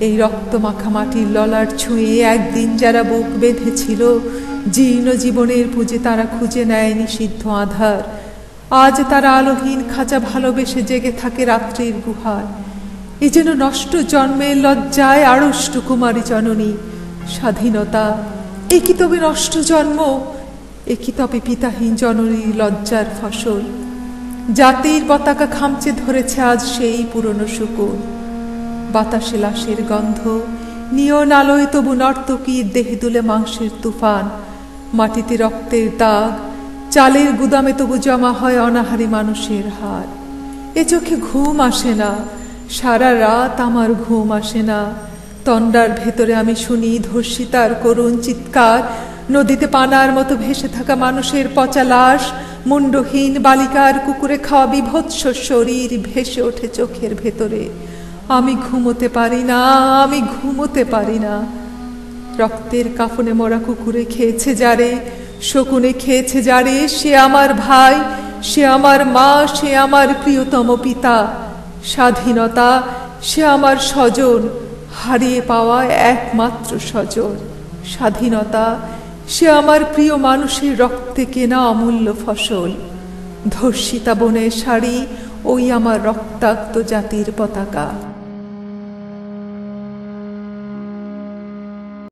এই রক্ত মাখা মাটির ললার ছুঁয়ে একদিন যারা বুক বেঁধেছিল, জীর্ণ জীবনের পুঁজে তারা খুঁজে নেয় নিষিদ্ধ আধার। আজ তারা আলোহীন খাঁচা ভালোবেসে জেগে থাকে রাত্রির গুহায়। এ যেন নষ্ট জন্মের লজ্জায় আড়ষ্ট কুমারী জননী। স্বাধীনতা, এ কি তবে নষ্ট জন্ম? এ কি তবে পিতাহীন জননীর লজ্জার ফসল? জাতির পতাকা খামচে ধরেছে আজ সেই পুরনো শুকুর বাতাসে লাশের গন্ধ। নিয়ন আলোয় তবু নর্তকীর দেহে দুলে মাংসের তুফান। মাটিতে রক্তের দাগ, চালের গুদামে তবু জমা হয় অনাহারী মানুষের হার। এ চোখে ঘুম আসে না, সারা রাত আমার ঘুম আসে না। তন্ডার ভেতরে আমি শুনি ধর্ষিতার করুণ চিৎকার। নদীতে পানার মতো ভেসে থাকা মানুষের পচা লাশ, মুন্ডহীন বালিকার কুকুরে খাওয়া বিভৎস শরীর ভেসে ওঠে চোখের ভেতরে। আমি ঘুমোতে পারি না, আমি ঘুমোতে পারি না। রক্তের কাফনে মরা কুকুরে খেয়েছে যারে, শকুনে খেয়েছে যারে, সে আমার ভাই, সে আমার মা, সে আমার প্রিয়তম পিতা। স্বাধীনতা, সে আমার স্বজন, হারিয়ে পাওয়া একমাত্র স্বজন। স্বাধীনতা, সে আমার প্রিয় মানুষের রক্তে কেনা অমূল্য ফসল। ধর্ষিতা বনের শাড়ি, ওই আমার রক্তাক্ত জাতির পতাকা।